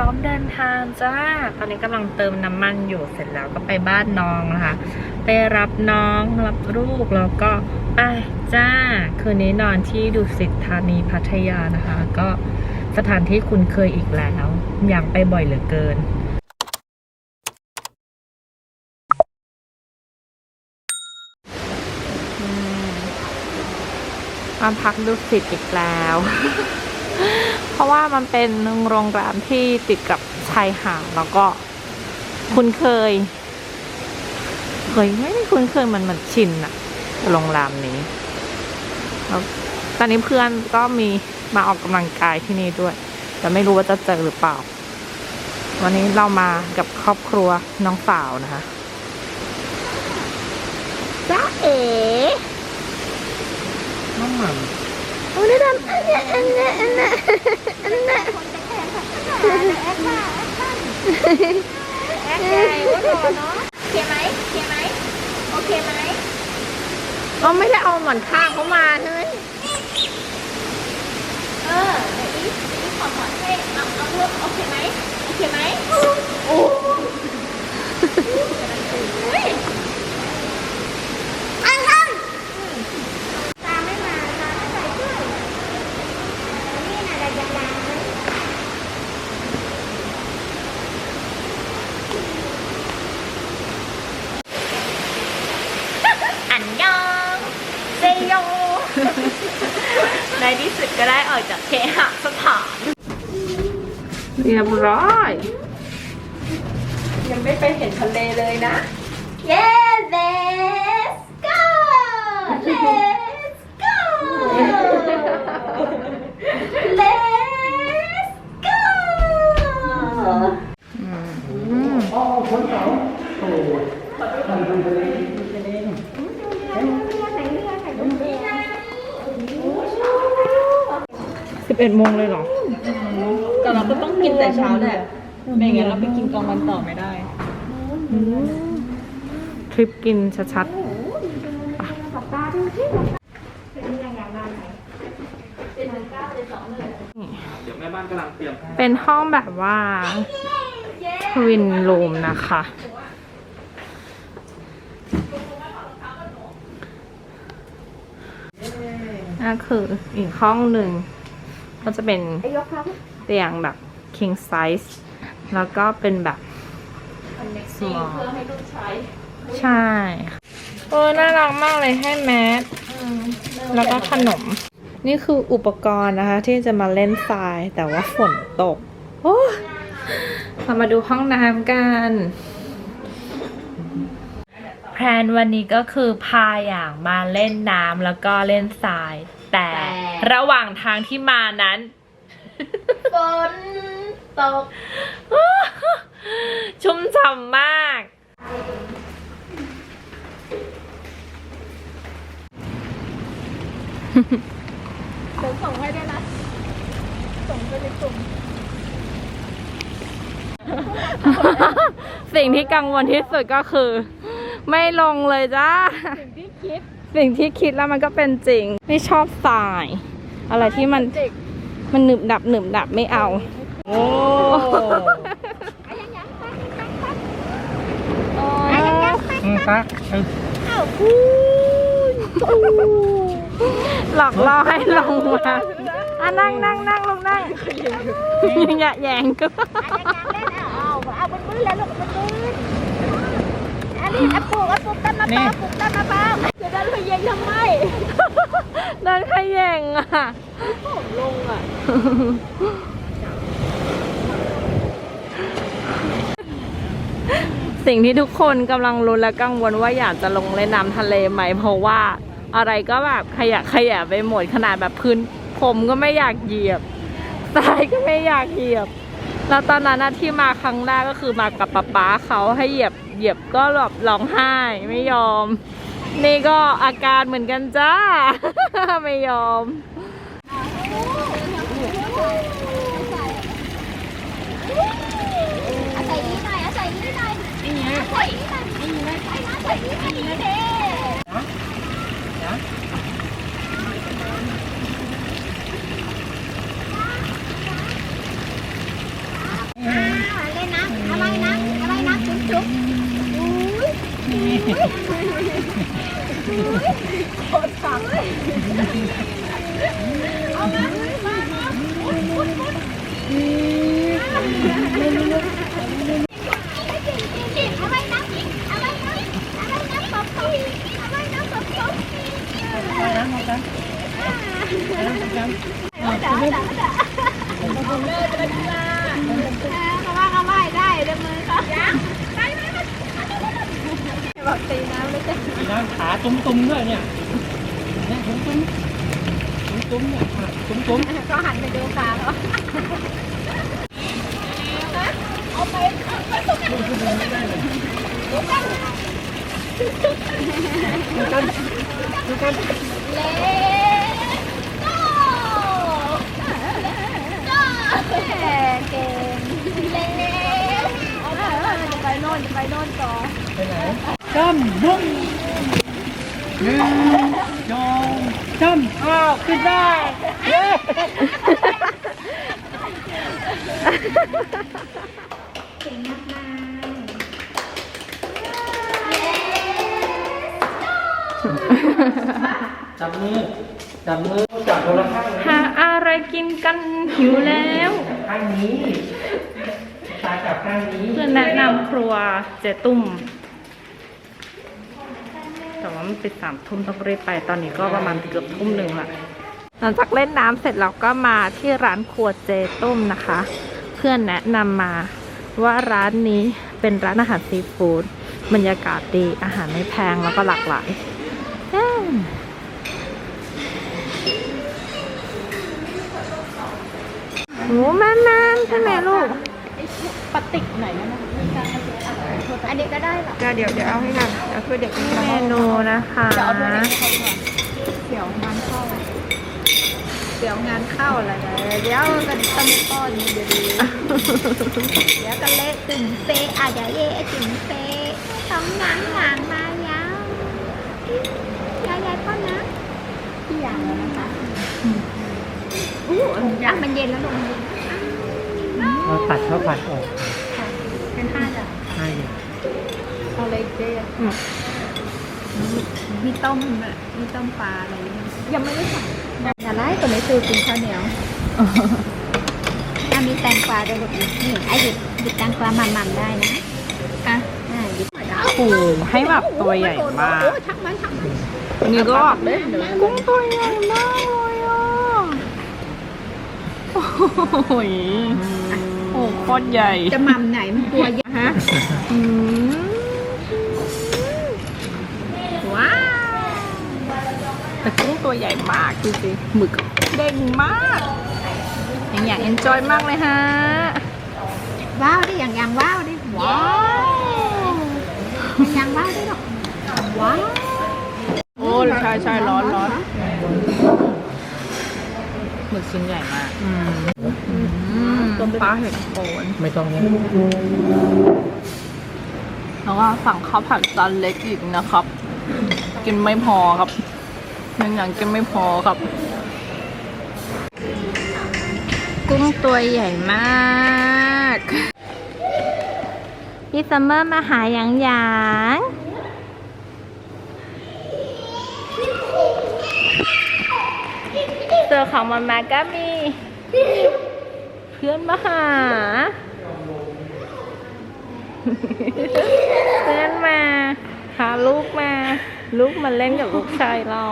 ร้อมเดินทางจ้า ตอนนี้กำลังเติมน้ำมันอยู่เสร็จแล้วก็ไปบ้านน้องนะคะ ไปรับน้องรับลูกแล้วก็ไปจ้า คืนนี้นอนที่ดุสิตธานีพัทยานะคะ ก็สถานที่คุ้นเคยอีกแล้ว อยากไปบ่อยเหลือเกินมาพักดุสิตอีกแล้ว ราะว่ามันเป็นโรงแรมที่ติดกับชายหาดแล้วก็คุ้นเคย เคยไม่ได้คุ้นเคยมันมันชินอะโรงแรมนี้แล้วตอนนี้เพื่อนก็มีมาออกกำลังกายที่นี่ด้วย แต่ไม่รู้ว่าจะเจอหรือเปล่า วันนี้เรามากับครอบครัวน้องสาวนะคะจ้าเอ๋น้ำมัน โอ้ยดำอันเนี้ยอันเนี้ยอันเนี้ยอันเนี้ยแอคใหญ่ว่าหล่อเนาะโอเคไหมโอเคไหมโอเคไหมเราไม่ได้เอาหมอนข้างเขามาใช่ไหมเออเดี๋ยวอีอีขอหมอนให้เอาเอาเลือกโอเคไหมโอเคไหมโอ้ยอันทังตาไม่มาตาไม่ใส่ด้วยนี่นะอะไรดังๆไหม อันยองเซโย ในที่สุดก็ได้ออกจากเคหะสถาน เรียบร้อย ยังไม่ไปเห็นทะเลเลยนะ เย้ let's go let's go let's go อ๋อคนเก่าโอ้ทำทำทะเลทะเล สิบ เอ็ดโมงเลยเหรอ แต่เราก็ต้องกินแต่เช้าแหละไม่งั้นเราไปกินกลางวันต่อไม่ได้ทริปกินชัดๆเดี๋ยวแม่บ้านกำลังเตรียมเป็นห้องแบบว่าทวินรูมนะคะ นั่นคืออีกห้องหนึ่ง ก็จะเป็นเตียงแบบ king size แล้วก็เป็นแบบ small เพื่อให้ลูกใช้ใช่เออน่ารักมากเลยให้แมสแล้วก็ขนม นี่คืออุปกรณ์นะคะ ที่จะมาเล่นทรายแต่ว่าฝนตก โอ้เรามาดูห้องน้ำกันแพลนวันนี้ก็คือพาอย่างมาเล่นน้ำแล้วก็เล่นทราย แต่ระหว่างทางที่มานั้นฝนตก ชุ่มฉ่ำมาก เดี๋ยวส่งให้ด้วยนะ ส่งไปในกลุ่มสิ่งที่กังวลที่สุดก็คือ ไม่ลงเลยจ้า สิ่งที่คิด สิ่งที่คิดแล้วมันก็เป็นจริง ไม่ชอบสาย อะไรที่มันมันหนึบดับหนึบดับไม่เอา โอ้อะยังยังไปไปไปโอ้อะยังยังไปอืมครับอ้าวพูนหลอกล่อให้ลงมาอะนั่งนั่งนั่งลงนั่งอย่าแยงก็อะยังยังเล่นอะเอาเอาบนมือแล้วลูกบนมืออั นนี้อะปลูกอะปลูกต้นมะพร้าวปลูกต้นมะพร้าวจะได้ไปเย็นทำไมเดินขยงอะลงอะสิ่งที่ทุกคนกำลังลุ้นและกังวลว่าอยากจะลงเล่นน้ำทะเลไหมเพราะว่าอะไรก็แบบขยะขยะไปหมดขนาดแบบพื้นผมก็ไม่อยากเหยียบทรายก็ไม่อยากเหยียบ แล้วตอนนั้นที่มาครั้งแรกก็คือมากับป๊าป๊าเขาให้เหยียบเหยียบก็แบบร้องไห้ไม่ยอม นี่ก็อาการเหมือนกันจ้า ไม่ยอมอาศัยนี้หน่อยอาศัยนี้หน่อยอาศัยนี้หน่อยอาศัยนี้หน่อยอาศัยนี้หน่อยเด้ เเอาไว้น้ำเอาไว้น้ำเอาไว้น้ำปอบปอบเอาไว้น้ำปอบปอบด่าด่าด่าเขาว่าเขาไม่ได้เดี๋ยวมือเขาไปไปไป บอกตีน้ำไม่ใช่น้ำขาตุ้มๆด้วยเนี่ยเนี่ยตุ้มๆตุ้มๆเนี่ยขาตุ้มก็หันไปดูขาเขาเอาไปเอาไปสุดเล่โก้โก้เก่งเล่จะไปโน่นจะไปโน่นต่อๆไปไหน จ้ำบุ้งหนึ่งสองจ้ำอ้าวขึ้นได้เย้จับมือ จับมือ จับคนละข้างหาอะไรกินกันหิวแล้วจับข้างนี้ตาจับข้างนี้เพื่อนแนะนำครัวเจตุ้มแต่ว่า มันปิดสามทุ่มต้องรีบไปตอนนี้ก็ประมาณเกือบทุ่มหนึ่งละหลังจากเล่นน้ำเสร็จเราก็มาที่ร้านครัวเจตุ้มนะคะ เพื่อนแนะนำมาว่าร้านนี้เป็นร้านอาหารซีฟู้ดบรรยากาศดีอาหารไม่แพงแล้วก็หลากหลายโอืมโหแม่แม่ใช่ไหมลูก ปฏิกไหนนะอันนี้ก็ได้หรอก็เดี๋ยวเดี๋ยวเอาให้กันเดี๋ยวคือเด็กกินเมนูนะคะจะเอาด้วยให้เขาดีกว่าเดี๋ยวงานเข้าเดี๋ยวงานเข้าอะไรนะเดี๋ยวกันตั้งป้อนเดี๋ยวดีเดี๋ยวก็เละตึงเปอะเดี๋ยวเย่ตึงเปสองหนังหางมายาวยาวยายพ่อนะที่อย่างแล้วนะคะอู้อะมันเย็นแล้วลงเย็น เราตัดข้าวผัดออกเป็นห้าจ้ะใช่เอาเลยเจ๊มีต้มอะมีต้มปลาอะไรอย่างเงี้ยยังไม่ได้สั่งแต่ไรตัวนี้คือกินข้าวเหนียวถ้ามีแตงกวาด้วยลูกนี่ไอ้หยิบหยิบแตงกวามันๆได้นะอะอ่าหยิบมาได้โอ้โหให้แบบตัวใหญ่มากโอ้ชักมันชักมันอันนี้ก็กุ้งตัวใหญ่มากเลยอะโอ้โหยโอ้โค ตรใหญ่ จะหม่ำไหนมันกลัวเยอะฮะอืมว้าวแต่กุ้งตัวใหญ่มากดูสิหมึกเด้งมากอย่างอยากเอนจอยมากเลยฮะ ว้าวดิอย่างอย่างว้าวดิว้าวอย่างอย่างว้าวดิหรอกว้าวโอ้ใช่ใช่ร้อนร้อน หมึกชิ้นใหญ่มากอืมต้มปลาเห็ดโคนไม่ต้องเนี่ยแล้วก็สั่งข้าวผัดจานเล็กอีกนะครับ กินไม่พอครับยังอย่างกินไม่พอครับ กุ้งตัวใหญ่มากพี่ซัมเมอร์มาหาหยางหยาง เจอของมันมาก็มี เพื่อนมาหา เพื่อนมาพาลูกมา ลูกมาเล่นกับลูกชายเรา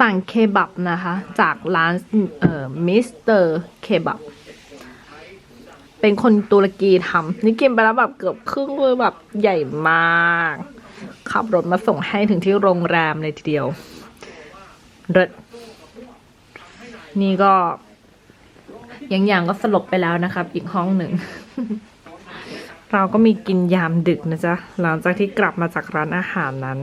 สั่งเคบับนะคะ จากร้านเอ่อมิสเตอร์เคบับเป็นคนตุรกีทำนี่กินไปแล้วแบบเกือบครึ่งเลยแบบใหญ่มาก ขับรถมาส่งให้ถึงที่โรงแรมเลยทีเดียวเรดนี่ก็อย่างอย่างก็สลบไปแล้วนะครับ อีกห้องหนึ่ง เราก็มีกินยามดึกนะจ๊ะ หลังจากที่กลับมาจากร้านอาหารนั้น